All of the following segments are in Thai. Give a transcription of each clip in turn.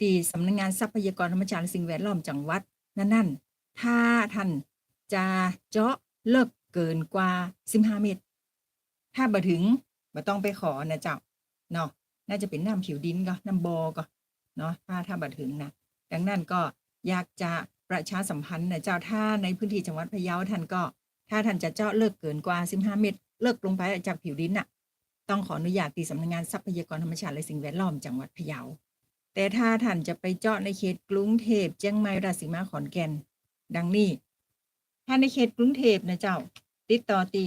ตีสำนักงานทรัพยากรธรรมชาติและสิ่งแวดล้อมจังหวัดนั่นๆ ถ้าท่านจะเจาะเลิกเกินกว่า 15 เมตร ถ้าบ่ถึงบ่ต้องไปขอนะเจ้าเนาะน่าจะเป็นน้ำผิวดินก็น้ำบอก็เนาะถ้าถ้าบ่ถึงนะดังนั้นก็อยากจะประชาสัมพันธ์นะเจ้าถ้าในพื้นที่จังหวัดพะเยาท่านก็ ถ้าท่านจะเจาะเลิกเกินกว่า 15 เมตร เลิกลงไปจากผิวดินน่ะ ต้องขออนุญาตตีสำนักงานทรัพยากรธรรมชาติและสิ่งแวดล้อมจังหวัดพะเยา แต่ถ้าท่านจะไปเจาะในเขตกรุงเทพเชียงใหม่ราชสีมาขอนแก่น ดังนี้ ถ้าในเขตกรุงเทพนะเจ้า ติดต่อตี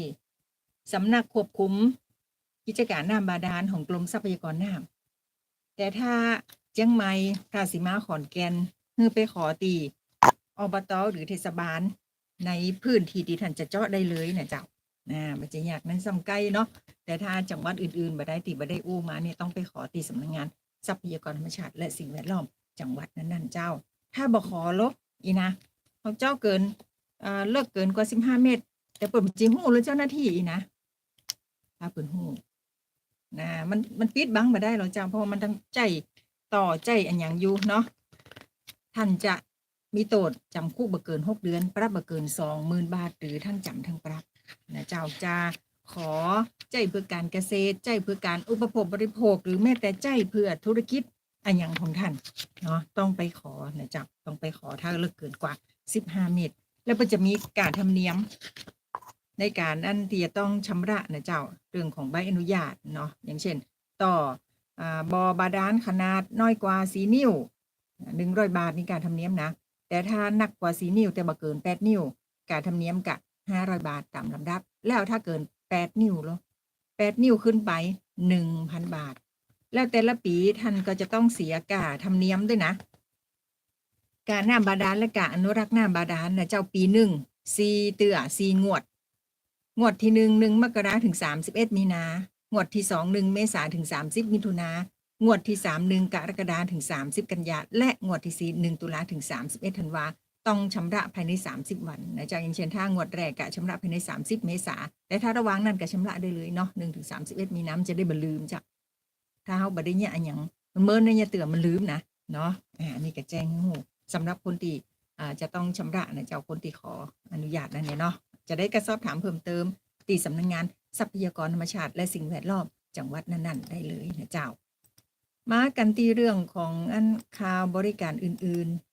สำนักควบคุม กิจการน้ำบาดาลของกรมทรัพยากรน้ำแต่ถ้าเชียงใหม่ราชสีมาขอนแก่นคือไปขอตีอบตหรือเทศบาล ในพื้นที่ที่ท่านจะเจาะได้เลยนะเจ้านะมันจะยากนั้นซ้ำใกล้เนาะแต่ถ้าจังหวัดอื่นๆบ่ได้ติบ่ได้อู้มาเนี่ยต้องไปขอตีสำนักงาน ทรัพยากรธรรมชาติและสิ่งแวดล้อมจังหวัดนั้นๆเจ้า ถ้าบ่ขอลบอีนะเขาเจ้าเกินเอ่อเลิกเกินกว่า15เมตร แต่เปิดจริงหูหรือเจ้าหน้าที่อีนะถ้าเปิดหูนะมันมันปิดบังมาได้หรอเจ้าเพราะมันต้งใจต่อใจอันอย่างยูเนาะท่านจะมีโทษจำคุกบ่เกิน6เดือน ปรับบ่เกิน20,000บาทหรือทั้งจำทั้งปรับนะเจ้าจะขอ ใจเพื่อการเกษตร ใจเพื่อการอุปโภคบริโภค หรือแม้แต่ใจเพื่อธุรกิจอันย่างของท่านเนาะต้องไปขอนะเจ้าต้องไปขอถ้าเลิกเกินกว่า 15 เมตร แล้วก็จะมีการทำเนียม ในการอันที่จะต้องชำระนะเจ้าเรื่องของใบอนุญาตเนาะอย่างเช่น ต่ออบอบาดาลขนาดน้อยกว่าสีนิ้วหนึ่งร้อยบาทนี่การทำเนียมนะ แต่ถ้าหนักกว่าสีนิ้วแต่บ่เกินแปดนิ้ว การทำเนียมกะห้าร้อยบาทตามลำดับ แล้วถ้าเกินแปดนิ้วแล้ว แปดนิ้วขึ้นไปหนึ่งพันบาท แล้วแต่ละปีท่านก็จะต้องเสียกาทำเนียมด้วยนะการน้ำบาดาลและกาอนุรักษ์หน้ำบาดาลนะเจ้าปีหนึ่งซีเตือซีงวด งวดที่หนึ่งหนึ่งมกราถึงสามสิบเอ็ดมีนางวดที่สองหนึ่งเมษาถึงสามสิบมิถุนางวดที่สามหนึ่งกรกฎาถึงสามสิบกันยาและงวดที่สี่หนึ่งตุลาถึงสามสิบเอ็ดธันวา ต้องชำระภายใน 30 วันนะจ๊ะอย่างเช่นถ้างวดแรกกะชำระภายใน 30 เมษาแต่ถ้าระว่างนั้นก็ชำระได้เลยเนาะ1ถึง31มีน้ำจะได้บ่ลืมจ้ะถ้าเฮาบ่ได้เนี่ยอันยังมันเมินในเนี่ยเตือนมันลืมนะเนาะอ่านี่ก็แจ้งให้หูสำหรับคนที่อ่าจะต้องชำระนะเจ้าคนที่ขออนุญาตนั่นเนี่ยเนาะจะได้กระสอบถามเพิ่มเติมที่สำนักงานทรัพยากรธรรมชาติและสิ่งแวดล้อมจังหวัดนั้นๆได้เลยนะเจ้า มากันที่เรื่องของอันข่าวบริการอื่น ๆ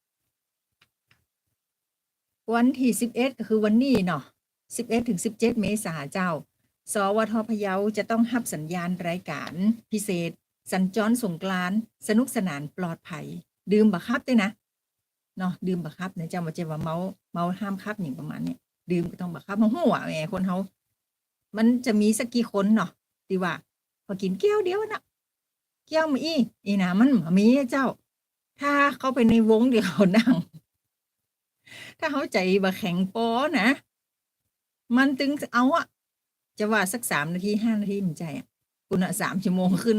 วันที่สิบเอ็ดก็คือวันนี้เนาะสิบเอ็ดถึงสิบเจ็ดเมษาเจ้า สวทพะเยาจะต้องหับสัญญาณรายการพิเศษ สัญจรสงกรานสนุกสนานปลอดภัย ดื่มบักคับด้วยนะเนาะดื่มบักคับนะเจ้ามาเจว่าเมาเมาห้ามคับอย่างประมาณเนี้ยดื่มก็ต้องบักคับหัวแหมคนเขามันจะมีสักกี่คนเนาะที่ว่าพอกินแก้วเดียวนะแก้วมาอีอีนะมันมีเจ้า ถ้าเข้าไปในวงเดียวนั่ง ถ้าเขาใจบ่แข็งปอนะ มันถึงเอาอะจะว่าสักสามนาทีห้านาทีมันใจอะคุณอะสามชั่วโมงขึ้น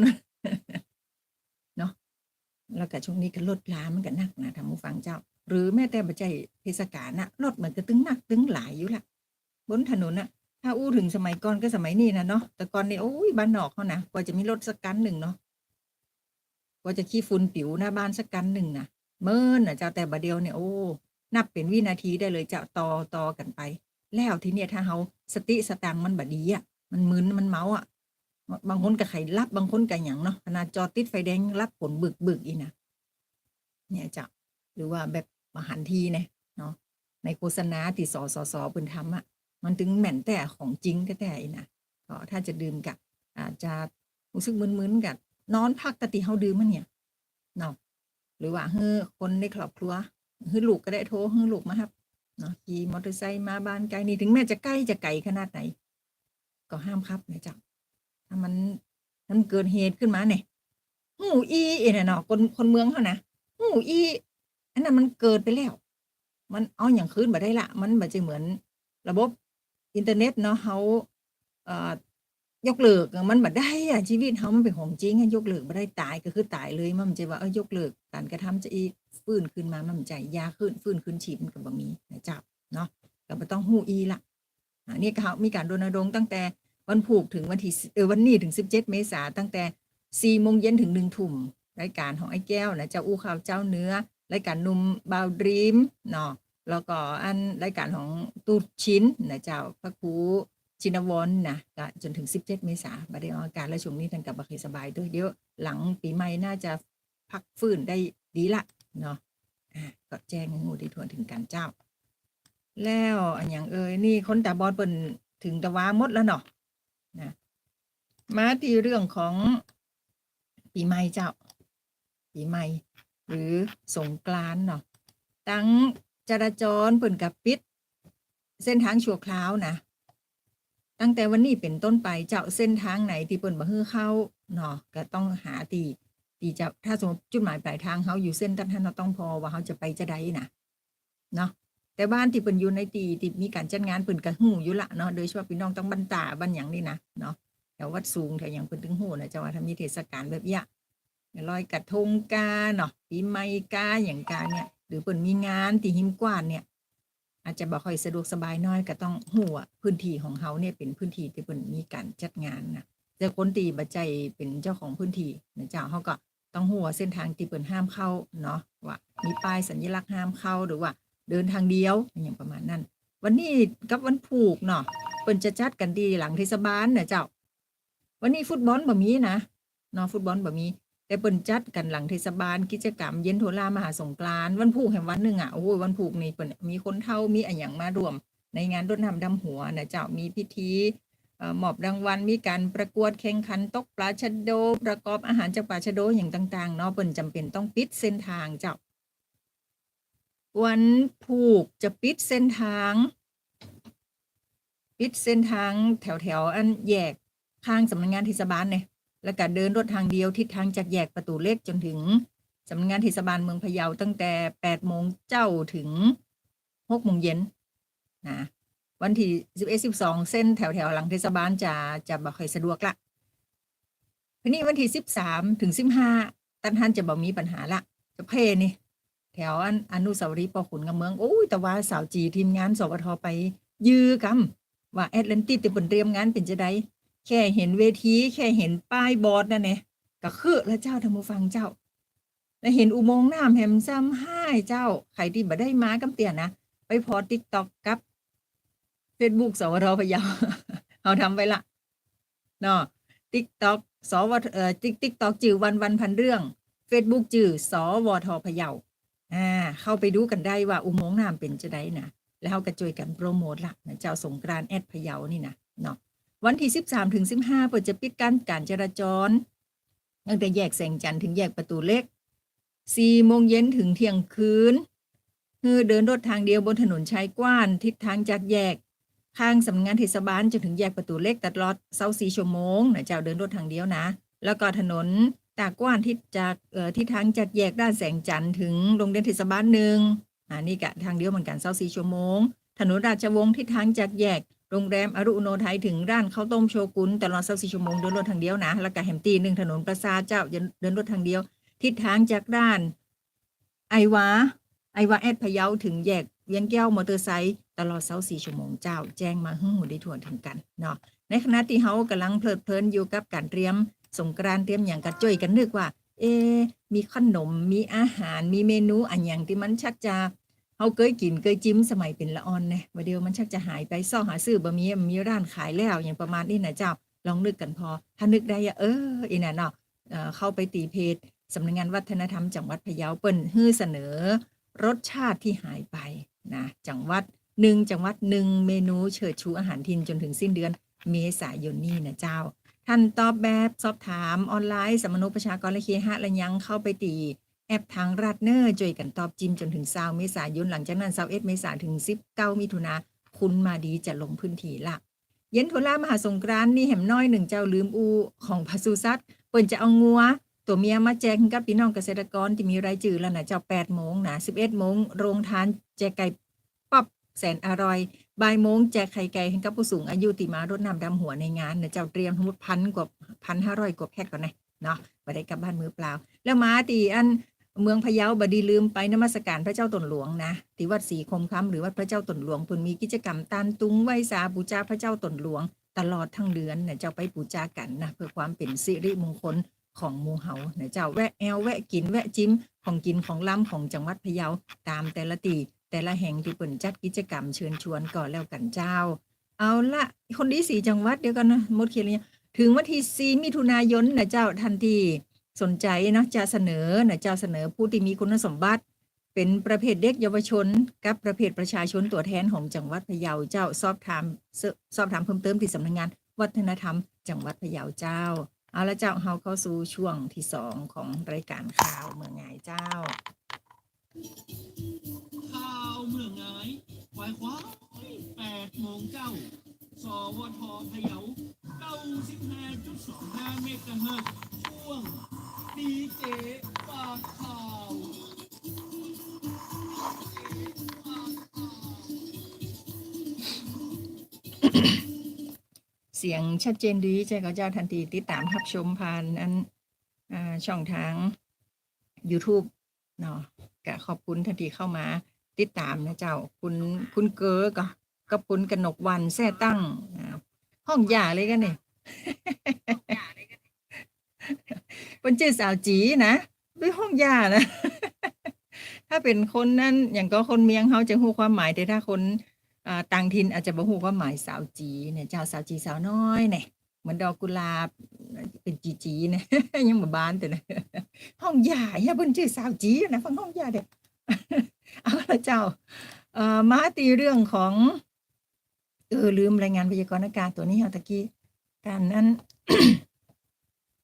เนาะแล้วก็ช่วงนี้ก็ลดลามันก็หนักนะท่างผู้ฟังเจ้า หรือแม้แต่บัจจัยเทศกาลนะรถมันก็ตึงหนักตึงหลายอยู่ละบนถนนน่ะถ้าอู้ถึงสมัยก่อนก็สมัยนี้นะเนาะแต่ก่อนนี่โอ้ยบ้านนอกเขานะกว่าจะมีรถสักกันหนึ่งเนาะกว่าจะขี้ฝุ่นปิวหน้าบ้านสักกันหนึ่งนะเมินนะเจ้าแต่บดเดียวเนี่ยโอ้ นับเป็นวินาทีได้เลยจะต่อต่อกันไป แล้วทีเนี้ยถ้าเขาสติสตังมันบดีอะ มันมึนมันเมาอะ บางคนก็ไขรับบางคนก็หยังเนาะขนาดจอติดไฟแดงรับผลบึกบึกอีนะเนี่ยจะหรือว่าแบบมหันทีเนี่ยเนาะในโฆษณาที่สสสเพิ่นทำอะมันถึงแม่นแต่ของจริงก็แต่อีนะก็ถ้าจะดื่มกับอาจจะรู้สึกมึนๆกับนอนพักตะติเฮาดื่มมันเนี่ยเนาะหรือว่าเฮ้อคนในครอบครัว คือลูกก็ได้โทรคือลูกมาครับเนาะขี่มอเตอร์ไซค์มาบ้านไกลนี่ถึงแม้จะใกล้จะไกลขนาดไหน ก็ห้ามครับนะจ๊ะถ้ามันมันเกิดเหตุขึ้นมาเนี่ยหูอีเอ็นะเนาะคนคนเมืองเขานะหูอีอันนั้นมันเกิดไปแล้ว มันเอาอย่างคืนมาได้ละ มันแบบจะเหมือน ระบบอินเทอร์เน็ตเนาะเขาเอ่อ ยกเลิกอะมันบัได้อะชีวิตเขามันเป็นของจริงอะยกเลิกบ่ได้ตายก็คือตายเลย มันบ่ใช่ว่าเออยกเลิกการกระทำจะอีกฟื้นขึ้นมามันบ่ใจยาขึ้นฟื้นขึ้นฉีดมันก็บ่มีนะจ๊ะเนาะก็บ่ต้องฮู้อีละอันนี้เขามีการรณรงค์ตั้งแต่วันผูกถึงวันที่เออวันนี้ถึง 17 เมษาตั้งแต่4โมงเย็นถึง1ทุ่มรายการของไอ้แก้วนะเจ้าอู้ข่าวเจ้าเนื้อรายการนุ่มบาวดรีมเนาะแล้วก็อันรายการของตูดชิ้นนะเจ้าพระครู ชินวรนะก็จนถึง 17 เมษาบัดนี้ออกากาศและช่วงนี้ท่านกับบัคสบายด้วยเดี๋ยวหลังปีใหม่น่าจะพักฟื้นได้ดีละเนาะอะก็แจ้งหงูได้ทวนถึงกันเจ้า แล้วอันอย่างเอ่ยนี่คนตาบอดเปิ่นถึงตะวามดแล้วเนาะนะมาที่เรื่องของปีใหม่เจ้า ปีใหม่ หรือสงกรานเนาะตั้งจราจรเปิ่นกับปิด เส้นทางชั่วคราวนะ ตั้งแต่วันนี้เป็นต้นไปเจ้าเส้นทางไหนที่เปิ่นบ่ฮือเข้าเนาะก็ต้องหาตีตีจะถ้าสมมติจุดหมายปลายทางเขาอยู่เส้นท่านเราต้องพอว่าเขาจะไปจะได้นะเนาะแต่บ้านที่เปิ่นอยู่ในตีที่มีการจัดงานเปิ่นก็ฮู้อยู่ละเนาะโดยเฉพาะพี่น้องต้องบรรตาบ้านหยังนี่นะเนาะแถววัดสูงแถวหยังเปิ่นถึงฮู้นะจ้าว่าถ้ามีเทศกาลแบบเนี้ยลอยกระทงกาเนาะปีใหม่กาอย่างกาเนี่ย หรือเปิ่นมีงานที่หิมกว้านเนี่ย อาจจะบ่ค่อยสะดวกสบายน้อยก็ต้องฮู้ว่าพื้นที่ของเขาเนี่ยเป็นพื้นที่ที่เปิ่นมีการจัดงานนะแต่คนตีบัจใจเป็นเจ้าของพื้นที่นะเจ้าเขาก็ต้องฮู้ว่าเส้นทางที่เปิ่นห้ามเข้าเนาะว่ามีป้ายสัญลักษณ์ห้ามเข้าหรือว่า เดินทางเดียวอย่างประมาณนั้น วันนี้กับวันผูกเนาะเปิ่นจะจัดกันดีหลังเทศบาลเนะเจ้า วันนี้ฟุตบอลแบ่มีนะเนาะฟุตบอลแบ่มี แต่เปิ่นจัดกันหลังเทศบาลกิจกรรมเย็นโทรามหาสงกรานต์วันผูกแห่งวันหนึ่งอะโอ้ยวันผูกนี่เปิ่นมีคนเท่ามีอะหยังมารวม ในงานรดน้ำดำหัวนะเจ้ามีพิธีเอ่อมอบรางวัลมีการประกวดแข่งขันตกปลาชะโด ประกอบอาหารจากปลาชะโดอย่างต่างๆเนาะเปิ่นจำเป็นต้องปิดเส้นทางเจ้าวันผูกจะปิดเส้นทาง ปิดเส้นทางแถวแถวๆอันแยกข้างสำนักงานเทศบาลเนี่ย แล้วก็เดินรถทางเดียวทิศทางจากแยกประตูเล็กจนถึงสำนักงานเทศบาลเมืองพะเยาตั้งแต่แปดโมงเจ้าถึงหกโมงเย็นนะวันที่สิบเอ็ดสิบสองเส้นแถวแถวหลังเทศบาลจะจะบ่ค่อยสะดวกละทีนี้วันที่สิบสามถึงสิบห้าตันทันจะบ่มีปัญหาละจะเพนี่แถวอันอนุสาวรีย์ปอขุนกับเมืองโอ้ยแต่ว่าสาวจีทีมงานสวทไปยื้อกำว่าแอตแลนติสที่เปิ่นเตรียมงานเป็นจะได แค่เห็นเวทีแค่เห็นป้ายบอร์ดนั่นแหละก็คือแล้วเจ้าทำมูฟังเจ้าแล้วเห็นอุโมงค์น้ำแหมซ้ำห้าเจ้าใครที่บ่ได้มากำเตียนนะไปพอติ๊กต็อกกับ Facebook สวทพะเยาเอาทำไปละเนาะติ๊กต็อกสวทเอ่อติ๊กติ๊กต็อกจื่อวันวันพันเรื่อง Facebook จื่อสวทพะเยาอ่าเข้าไปดูกันได้ว่าอุโมงค์น้ำเป็นจะได้นะแล้วเราก็ช่วยกันโปรโมทละนะเจ้าสงกรานแอดพะเยานี่นะเนาะ วันที่ 13 ถึง 15เปิดจะปิดการการจราจรตั้งแต่แยกแสงจันทร์ถึงแยกประตูเล็ก 4 โมงเย็นถึงเที่ยงคืนคือเดินรถทางเดียวบนถนนชายกว้านทิศทางจากแยกข้างสำนักงานเทศบาลจนถึงแยกประตูเล็กตัดลอดเสาสี่ชั่วโมงนะเจ้าเดินรถทางเดียวนะ แล้วก็ถนนตากกว้านที่จากเอ่อที่ทางจากแยกด้านแสงจันทร์ถึงโรงเรียนเทศบาลหนึ่งอ่านี่กะทางเดียวเหมือนกันเสาสี่ชั่วโมง ถนนราชวงศ์ที่ทางจากแยก โรงแรมอรุโนไทยถึงร้านข้าวต้มโชกุนตลอดเสาสี่ชั่วโมงเดินรถทางเดียวนะแล้วก็แฮมตีหนึ่งถนนประสาทเจ้าเดินรถทางเดียว ทิศทางจากด้าน ไอวาไอวาแอดพะเยาถึงแยกเวียงแก้วมอเตอร์ไซค์ตลอดเสาสี่ชั่วโมงเจ้าแจ้งมาให้หูได้ทั่วถึงกันเนาะในขณะที่เฮากำลังเพลิดเพลินอยู่กับการเตรียมสงกรานเตรียมอย่างกระจ้อยกันนึกว่า เอ มีขนมมีอาหารมีเมนูอันอย่างที่มันชักจะ เฮาเคยกินเคยจิ้มสมัยเป็นละออนเนี่ยว่าเดียวมันชักจะหายไปซ่อหาซื้อบะหมี่มีร้านขายแล้วอย่างประมาณนี้นะเจ้าลองนึกกันพอ ถ้านึกได้เอออีน่ะเนาะเอ่อเข้าไปตีเพจสำนักงานวัฒนธรรมจังหวัดพะเยาเปิ้นฮื้อเสนอ รสชาติที่หายไปนะจังหวัดหนึ่งจังหวัดหนึ่งเมนูเชิดชูอาหารถิ่นจนถึงสิ้นเดือนเมษายนนี้นะเจ้า ท่านตอบแบบสอบถามออนไลน์สมนุประชากรและเคหะและยังเข้าไปตี แอปทางรัดเนอร์จ่วยกันตอบจิมจนถึง20เมษายนหลังจากนั้น21เอเมษายนถึง 19 มิถุนาคุณมาดีจะลงพื้นที่ละเย็นโทรามหาสงกรานนี่แหมน้อยหนึ่งเจ้าลืมอูของพสุสัตว์เปิ้นจะเอางัว ตัวเมียมาแจกกับพี่น้องเกษตรกรที่มีรายจื่อแล้วนะเจ้า8โมงนะ11โมงโรงทานแจกไก่ป๊อบแสนอร่อยบ่ายโมงแจกไข่ไก่ให้กับผู้สูงอายุที่มารดน้ำดำหัวในงานนี่ยเจ้าเตรียมทั้งหมดพันกว่าพันห้าร้อยกว่าแพ็คก่อนนะเนาะไปได้กลับบ้านมือเปล่า แล้วมาตีอัน เมืองพะเยาบดีลืมไปนมัสการพระเจ้าตนหลวงนะที่วัดศรีคมคำหรือวัดพระเจ้าตนหลวงพิ่นมีกิจกรรมตานตุงไหวสาบูชาพระเจ้าตนหลวง ตลอดทั้งเดือนนี่ยเจ้าไปบูชากันนะเพื่อความเป็นสิริมงคลของมูเฮานะเจ้าแวะแอวแวะกินแวะจิ้มของกินของล้ำของจังหวัดพะเยาตามแต่ละตีแต่ละแห่งที่เปิ่นจัดกิจกรรมเชิญชวนก่อนแล้วกันเจ้า เอาละคนที่สี่จังหวัดเดียวกันนะมดเขียนเลยถึงวันที่สี่มิถุนายนนะเจ้าทันที สนใจเนาะจะเสนอนะจ้าเสนอผู้ที่มีคุณสมบัติ เป็นประเภทเด็กเยาวชน กับประเภทประชาชนตัวแทนของจังหวัดพะเยาเจ้าสอบถามสอบถามเพิ่มเติมที่สำนักงาน วัฒนธรรม จังหวัดพะเยาเจ้าเอาละเจ้าเฮาเข้าสู่ช่วงที่สองของรายการข่าวเมืองไงเจ้าข่าวเมืองไงควายควายแปดโมงเก้าสวทพะเยาเก้าสิบห้าจุดสองห้าเมกะเฮิรตซ์ ดีเจฝากข่าวเสียงชัดเจนดีใจก็เจ้าทันทีติดตามรับชมผ่านอันช่องทาง YouTube เนาะก็ขอบคุณทันทีเข้ามาติดตามนะเจ้า คุณคุณเก๋ก็กับคุณกนกวันแท้ตั้งห้องยาเลยกันเนี่ย เป็นชื่อสาวจีนะด้วยห้องยานะ ถ้าเป็นคนนั้นอย่างก็คนเมียงเขาจะหูความหมายแต่ถ้าคนต่างถิ่นอาจจะบ่ฮู้ความหมายสาวจีเนี่ยเจ้าสาวจีสาวน้อยเนี่ยเหมือนดอกกุหลาบเป็นจีจีเนี่ยยังบ่บานแต่นะห้องยาอย่าเพิ่นชื่อสาวจีนะฟังห้องยาเด้อเอาละเจ้าเอ่อมาตีเรื่องของเออลืมรายงานพยากรณ์อากาศตัวนี้เฮาตะกี้การนั้น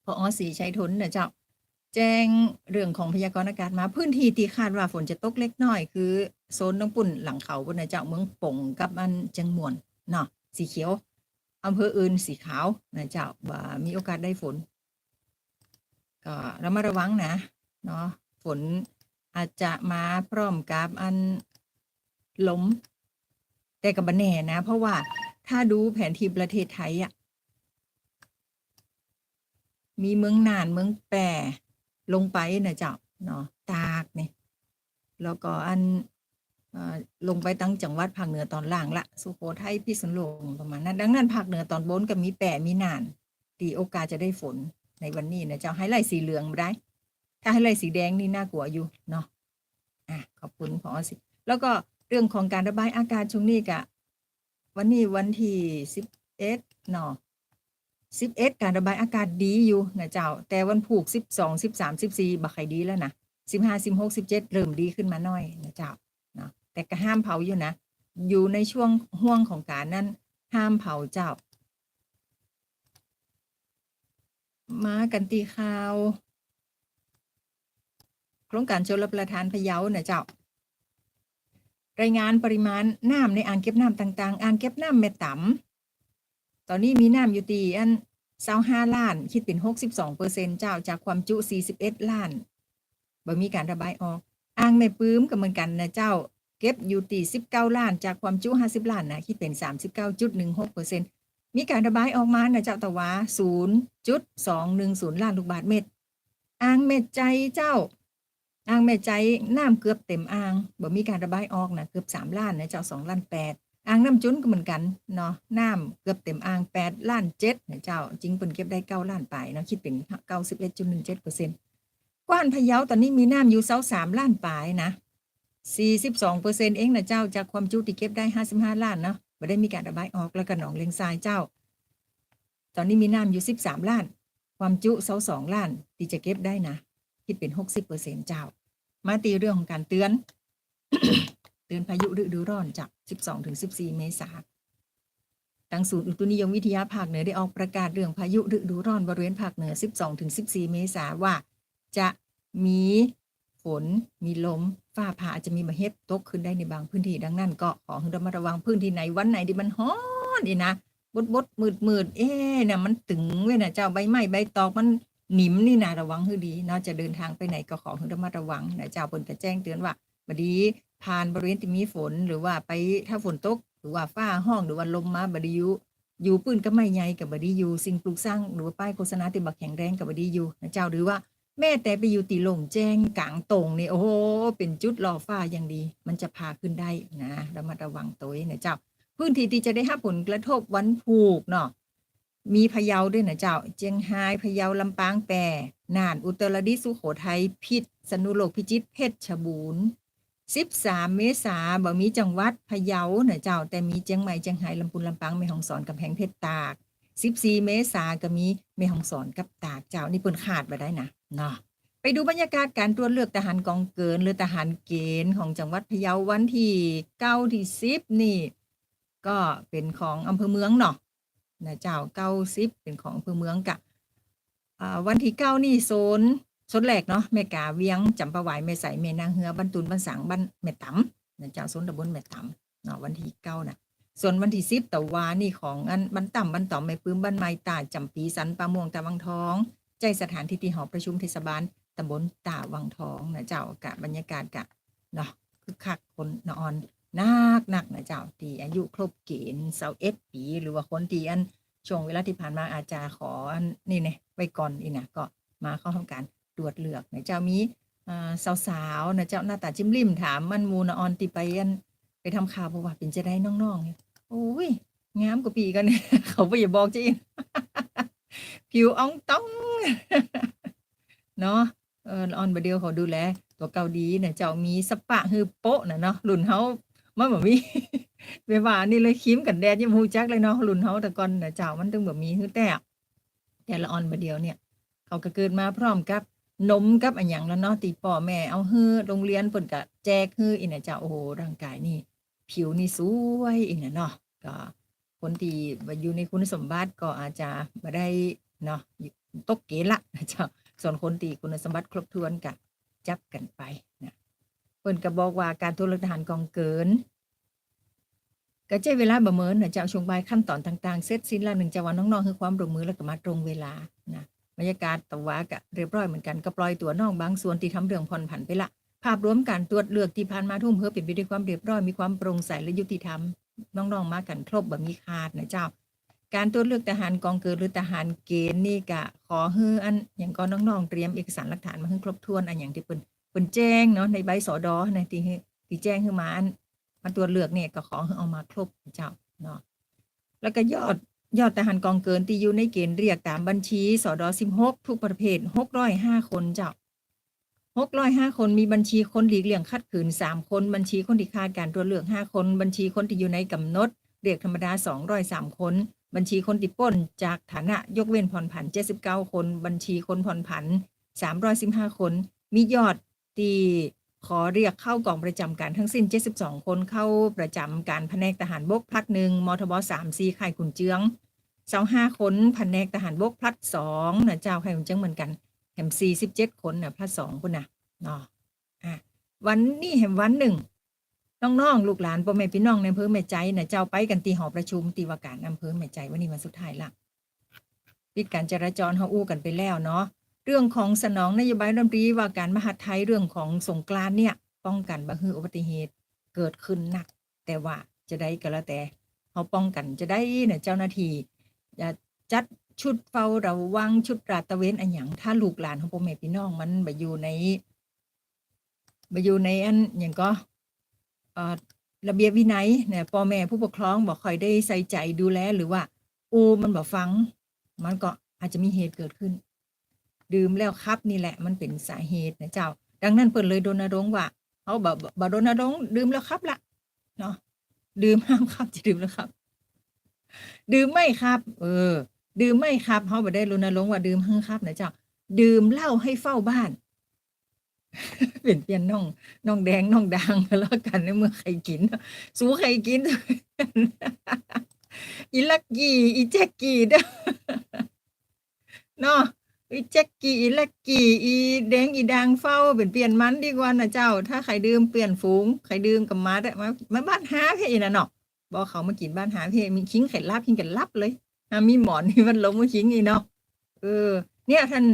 พอศรีชัยทุนน่ะเจ้า แจ้งเรื่องของพยากรณ์อากาศมาพื้นที่ที่คาดว่าฝนจะตกเล็กน้อย คือโซนน้องปุ่นหลังเขาบนนะเจ้าเมืองป่งกับอันจังมวนเนาะสีเขียวอำเภออื่นสีขาวนะเจ้าว่ามีโอกาสได้ฝน ก็ระมัดระวังนะเนาะฝนอาจจะมาพร้อมกับอันลมแต่กับบันแน่นะ เพราะว่าถ้าดูแผนที่ประเทศไทยอะ มีเมืองน่านเมืองแปรลงไปนะเจ้าเนาะตากเนี่ยแล้วก็อันเอ่อลงไปตั้งจังหวัดภาคเหนือตอนล่างละสุโขทัยพิษณุโลกประมาณนั้น ดังนั้นภาคเหนือตอนบนก็มีแปะมีน่านตีโอกาสจะได้ฝนในวันนี้นะเจ้าให้ไล่สีเหลืองมาได้ ถ้าให้ไล่สีแดงนี่น่ากลัวอยู่เนาะอะขอบคุณพอสิ แล้วก็เรื่องของการระบายอากาศช่วงนี้กะวันนี้วันที่สิบเอ็ดเนาะ สิบเอ็ดการระบายอากาศดีอยู่นะเจ้า แต่วันผูกสิบสองสิบสามสิบสี่บักไข่ดีแล้วนะสิบห้าสิบหกสิบเจ็ดเริ่มดีขึ้นมาหน่อยนะเจ้าเนาะแต่ก็ห้ามเผาอยู่นะ อยู่ในช่วงห่วงของการนั้นห้ามเผาเจ้า มากันตีข่าวโครงการชลประทานพะเยานะเจ้ารายงานปริมาณน้ำในอ่างเก็บน้ำต่าง ๆ อ่างเก็บน้ำแม่ต่ำ ตอนนี้มีน้ำอยู่ตีอัน25ล้าน คิดเป็น62เปอร์เซ็นต์เจ้าจากความจุ41ล้านบ่มีการระบายออกอ่างแม่ปื้มก็เหมือนกันนะเจ้า เก็บอยู่ตี19ล้าน จากความจุ50ล้านนะคิดเป็น39.16เก้าจุดหนึ่งหกเปอร์เซ็นต์มีการระบายออกมานะเจ้าตะวา0.210ล้านลูกบาศก์เมตรอ่างแม่ใจเจ้าอ่างแม่ใจน้ำเกือบเต็มอ่างบ่มีการระบายออกนะเกือบ3ล้านนะเจ้า2ล้าน8 อ่างน้ำจุนก็เหมือนกันเนาะน้ำเกือบเต็มอ่างแปดล้านเจ็ดนะเจ้าจริงเปิ่นเก็บได้เก้าล้านไปเนาะคิดเป็นเก้าสิบเอ็ดจุดหนึ่งเจ็ดเปอร์เซ็นต์กว้านพะเยาตอนนี้มีน้ำอยู่เสาสามล้านปลายนะสี่สิบสองเปอร์เซ็นต์เองนะเจ้าจากความจุที่เก็บได้ห้าสิบห้าล้านเนาะไม่ได้มีการระบายออกแล้วก็หนองเลงทรายเจ้า ตอนนี้มีน้ำอยู่สิบสามล้าน ความจุเสาสองล้านที่จะเก็บได้นะคิดเป็นหกสิบเปอร์เซ็นต์เจ้า มาตีเรื่องของการเตือน เตือนพายุฤดูร้อนจาก 12-14 เมษายนทางศูนย์อุตุนิยมวิทยาภาคเหนือได้ออกประกาศเรื่องพายุฤดูร้อนบริเวณภาคเหนือ 12-14 เมษายนว่า จะมีฝนมีลมฟ้าผ่าอาจจะมีมะเฮ็ดตกขึ้นได้ในบางพื้นที่ดังนั้น ก็ขอให้ระมัดระวังพื้นที่ไหนวันไหนที่มันฮ้อนนี่นะบดบดมืดมืดเอ๊ะน่ะมันตึงเว้ยนะเจ้าใบไม้ใบตอกมันหนิมนี่นะระวังให้ดีเนาะจะเดินทางไปไหนก็ขอให้ระมัดระวังนะเจ้าเปิ่นก็แจ้งเตือนว่าบดี ผ่านบริเวณที่มีฝนหรือว่าไปถ้าฝนตก หรือว่าฟ้าห้องหรือว่าลมมาบดีอยู่อยู่ปืนก็ไม่ใหญ่กับบดีอยู่สิ่งปลูกสร้างหรือว่าป้ายโฆษณาที่บักแข็งแรงกับบดีอยู่นะเจ้าหรือว่าแม่แต่ไปอยู่ตีลงแจ้งกลางตรงนี่โอ้โหเป็นจุดรอฟ้าอย่างดี มันจะพาขึ้นได้นะระมัดระวังตัวนะเจ้า พื้นที่ที่จะได้รับผลกระทบวันผูกเนาะมีพะเยาด้วยนะเจ้า เจียงไฮ้พะเยาลำปางแปรน่านอุตรดิตถ์สุโขทัยพิษสนุโลกพิจิตรเพชรบูรณ์ 13 เมษาบ่มีจังหวัดพะเยานะเจ้า แต่มีเจียงใหม่เจียงไฮ้ลำพูนลำปางแม่ฮ่องสอนกำแพงเพชรตาก 14 เมษาก็มีแม่ฮ่องสอนกับตากเจ้านี่เปิ้นขาดบ่ได้นะเนาะไปดูบรรยากาศการตรวจเลือกทหารกองเกิน หรือทหารเกณฑ์ของจังหวัดพะเยาวันที่เก้าที่สิบนี่ ก็เป็นของอำเภอเมืองเนาะนะเจ้าเก้าสิบเป็นของอำเภอเมืองกะอ่าวันที่เก้านี่โซน โซนแรกเนาะแม่กาเวียงจำปาหวายแม่ใสแม่นางเฮือบ้านตุนบ้านสังบ้านแม่ตำนะเจ้าโซนตำบลแม่ตำเนาะวันที่เก้านะส่วนวันที่สิบตะวานี่ของอันบ้านต่ำบ้านต่อมแม่ปื้มบ้านไม้ตาจำปีสันปลาม่วงตะวังทอง ใจสถานที่ที่หอประชุมเทศบาลตำบลตาวังทองนะเจ้ากะบรรยากาศกะเนาะคือคักคนนอนนักหนักนะเจ้าที่อายุครบเกณฑ์เสาเอ็ดปี หรือว่าคนที่อันช่วงเวลาที่ผ่านมาอาจจะขออันนี่เนี่ยไว้ก่อนอีนะก็มาเข้าทำการ ตรวจเลือกนะเจ้ามีสาวๆนะเจ้าหน้าตาจิ้มริมถามมันมูนออนติไปอันไปทำข่าวบอกว่าเป็นจะได้น้องๆเนี่ยโอ้ยงามกว่าปีกันเนี่ยเขาไปอย่าบอกจริงผิวอ่องต้องเนาะเออออนบดเดียวเขาดูแลตัวเกาดีเนี่ยเจ้ามีสปะฮือโปะนะเนาะรุ่นเฮามันแบบมีเวลานี่เลยคิมกันแดดยังฮูจักเลยเนาะรุ่นเฮาแต่ก่อนน่ะเจ้ามันต้องแบบมีฮือแต่แต่ละออนบดเดียวเนี่ย เขาก็เกิดมาพร้อมกับ นมกับอันหยังแล้วเนาะตีพ่อแม่เอาฮือโรงเรียนเปิ่นก็แจกฮืออีน่ะจ้าโอ้โหร่างกายนี่ ผิวนี่สวยอีน่ะเนาะก็คนที่อยู่ในคุณสมบัติก็อาจจะบ่ได้เนาะตกเกละนะเจ้าส่วนคนตีคุณสมบัติครบถ้วนกะจับกันไปนะเพิ่นก็บอกว่าการทุนทารกองเกินก็ใช้เวลาประเมินนะเจ้าช่วงบ่ายขั้นตอนต่างๆเสร็จสิ้นแล้วหนึ่งจะวันน้องๆคือความร่วมมือแล้วก็มาตรงเวลานะ บรรยากาศตะวากะเรียบร้อยเหมือนกันก็ปล่อยตัวน้องบางส่วนที่ทำเรื่องผ่อนผันไปละภาพรวมการตรวจเลือกที่ผ่านมาทุ่มเพื่อเป็นไปด้วยความเรียบร้อยมีความโปร่งใสและยุติธรรมน้องๆมากันครบแบบมีขาดนะเจ้า การตรวจเลือกทหารกองเกินหรือทหารเกณฑ์นี่กะขอให้อันอย่างก็น้องๆเตรียมเอกสารหลักฐานมาให้ครบถ้วนอันอย่างที่เปิ้นเปิ้นแจ้งเนาะในใบสอดอในที่ที่แจ้งขึ้นมาอันมาตรวจเลือกเนี่ยก็ขอให้เอามาครบเจ้าเนาะแล้วก็ยอด ยอดทหารกองเกินที่อยู่ในเกณฑ์เรียกตามบัญชีสอดอ16ทุกประเภท605คนเจ้า605คนมีบัญชีคนหลีกเลี่ยงคัดขืน3คนบัญชีคนที่ขาดการตรวเลือก5คน บัญชีคนที่อยู่ในกำหนด เรียกธรรมดา203คน บัญชีคนติดป้นจากฐานะยกเว้นผ่อนผัน79คน บัญชีคนผ่อนผัน315คน มียอดที่ ขอเรียกเข้ากองประจำการทั้งสิ้น 72 คนเข้าประจำการแผนกทหารบกพลัดหนึ่งมทบ3 4ค่ายขุนเจือง25คนแผนกทหารบกพลัด2นะเจ้าค่ขุนเจืองเหมือนกันแถม47คนนะพลัด2คนนะเนาะอะวันนี้แหมวันหนึ่งน้องๆลูกหลานพ่อแม่พี่น้องในอำเภอแม่ใจน่ะเจ้าไปกันตีหอประชุมตีวาการอำเภอแม่ใจวันนี้วันสุดท้ายละปิดการจราจรเฮาอู้กันไปแล้วเนาะ เรื่องของสนองนโยบายรัฐมนตรีว่าการมหาดไทยเรื่องของสงกรานเนี่ย ป้องกันบ่ให้อุบัติเหตุเกิดขึ้นหนัก แต่ว่าจะได้ก็แล้วแต่เฮาป้องกันจะได้เนี่ยเจ้าหน้าที่จะจัดชุดเฝ้าระวังชุดราตะเวนอันหยังถ้าลูกหลานของพ่อแม่พี่น้องมันไปอยู่ในไปอยู่ในอันหยังก็ระเบียบวินัยเนี่ยพ่อแม่ผู้ปกครองบอกคอยได้ใส่ใจดูแลหรือว่า อูมันบอกฟัง มันก็อาจจะมีเหตุเกิดขึ้น ดื่มแล้วครับนี่แหละมันเป็นสาเหตุนะเจ้า ดังนั้นเปิดเลยโดนรงว่าเขาบอกบอกโดนรงดื่มแล้วครับละเนาะดื่มห้ามครับจะดื่มแล้วครับ ดื่มไม่ครับ เออ ดื่มไม่ครับเขาบอกได้รณรงค์ว่าดื่มห้ามครับนะเจ้า ดื่มเหล้าให้เฝ้าบ้านเปลี่ยนเปลี่ยนน้องน้องแดงน้องดังแล้วกันในเมื่อใครกิน สู้ใครกินอีลักกี้อีแจ็กกี้เนาะ อีแจ็กกี้อีลักกี้อีแดงอีดังเฝ้าเป็นเปลี่ยนมันดีกว่านะเจ้า ถ้าใครดื่มเปลี่ยนฝูงใครดื่มกับมาดมามาบ้านหาเพ่น่ะเนาะบอกเขามากินบ้านหาเพ่มีคิงไข่ลาบคิงกันลับเลยอะมีหมอนมีมันลงมาคิงอีเนาะเออ เนี่ยท่าน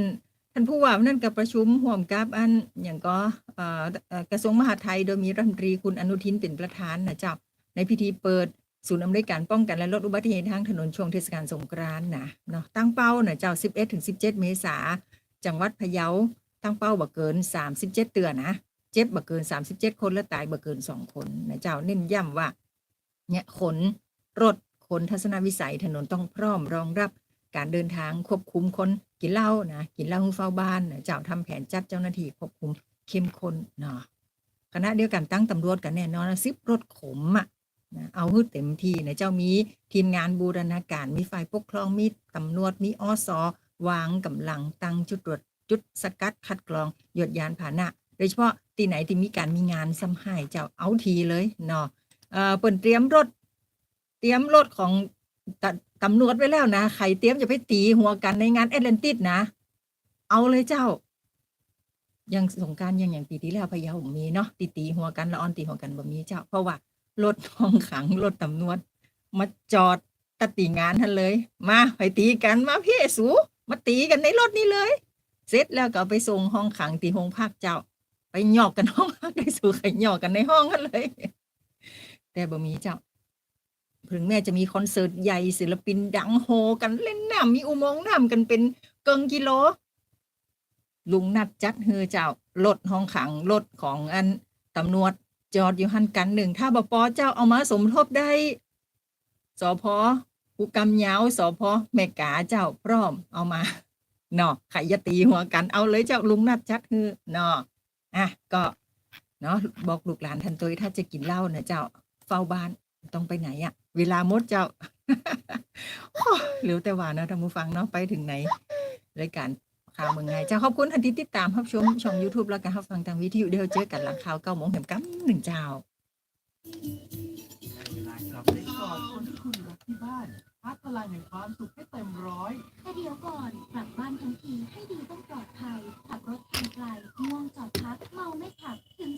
ท่านผู้ว่านั่นกับประชุมร่วมกับอันอย่างก็อ่อเอ่อกระทรวงมหาดไทยโดยมีรัฐมนตรีคุณอนุทินเป็นประธานนะเจ้าในพิธีเปิด ศูนย์อำนวยการป้องกันและลดอุบัติเหตุทางถนนช่วงเทศกาลสงกรานต์นะเนาะตั้งเป้านะเจ้า 11ถึง17 เมษาจังหวัดพะเยาตั้งเป้าบ่เกิน 37 เตือนนะเจ็บบ่เกิน 37 คนและตายบ่เกิน 2 คนนะเจ้าเน้นย้ำว่าเนี่ยขนรถขนทัศนวิสัยถนนต้องพร้อมรองรับการเดินทางควบคุมคนกินเหล้านะกินเหล้าเฝ้าบ้านนะเจ้าทำแผนจัดเจ้าหน้าที่ควบคุมเข้มข้นเนาะคณะเดียวกันตั้งตำรวจกันแน่นอนนะซิบรถขมอะ นะเอาให้เต็มที่นะเจ้ามีทีมงานบูรณาการมีฝ่ายปกครองมีตำรวจมีอสวางกำลังตั้งจุดตรวจจุดสกัดคัดกรองหยดยานพานะโดยเฉพาะที่ไหนที่มีการมีงานซ้ำให้เจ้าเอาทีเลยเนาะเอ่อเปิ่นเตรียมรถ เตรียมรถของตตำรวจไว้แล้วนะใครเตรียมจะไปตีหัวกันในงานแอตแลนติสนะ เอาเลยเจ้ายังสงการยังอย่างปีที่แล้วพะเยามีเนาะตีตีหัวกันละออนตีหัวกันบ่มีเจ้าเพราะว่า รถห้องขังรถตำรวจมาจอดตัดตีงานทันเลย มาไปตีกันมาพี่สูมาตีกันในรถนี้เลย เสร็จแล้วก็ไปส่งห้องขังตีห้องพักเจ้า ไปหยอกกันห้องพักได้สู่ข่หยอกกันในห้องกันเลย แต่บ่มีเจ้าถึงแม้จะมีคอนเสิร์ตใหญ่ศิลปินดังโฮกันเล่นน้ำมีอุโมงค์น้ำกันเป็นเกิงกิโล ลุงนัดจัดเฮอเจ้ารถห้องขังรถของอันตำรวจ จอดอยู่หันกันหนึ่งถ้าบปเจ้าเอามาสมทบได้สพผู้กำยาวสพแม่กาเจ้าพร้อมเอามาเนาะใครจะตีหัวกันเอาเลยเจ้าลุงนัดจัดฮือเนาะอะก็เนาะบอกลูกหลานทันตัวถ้าจะกินเหล้านะเจ้าเฝ้าบ้านต้องไปไหนอะเวลามดเจ้าเหลือแต่ว่านะท่านผู้ฟังเนาะไปถึงไหนรายการ ข่าวเมืองไงจะขอบคุณทันทีติดตามรับชมช่อง YouTube แล้วก็รับฟังทางวิทยุเดียวเจอกันหลังข่าวเก้าโมงเห็มกัหนึ่งเจ้าลับได้กอดคนที่คุณรักที่บ้านพัดพลังแห่งความสุขให้เต็มร้อยแต่เดี๋ยวก่อนกลับบ้านทั้งทีให้ดีต้องปลอดภัยขับรถทางไกลง่วงจอดพักเมาไม่ขับถึง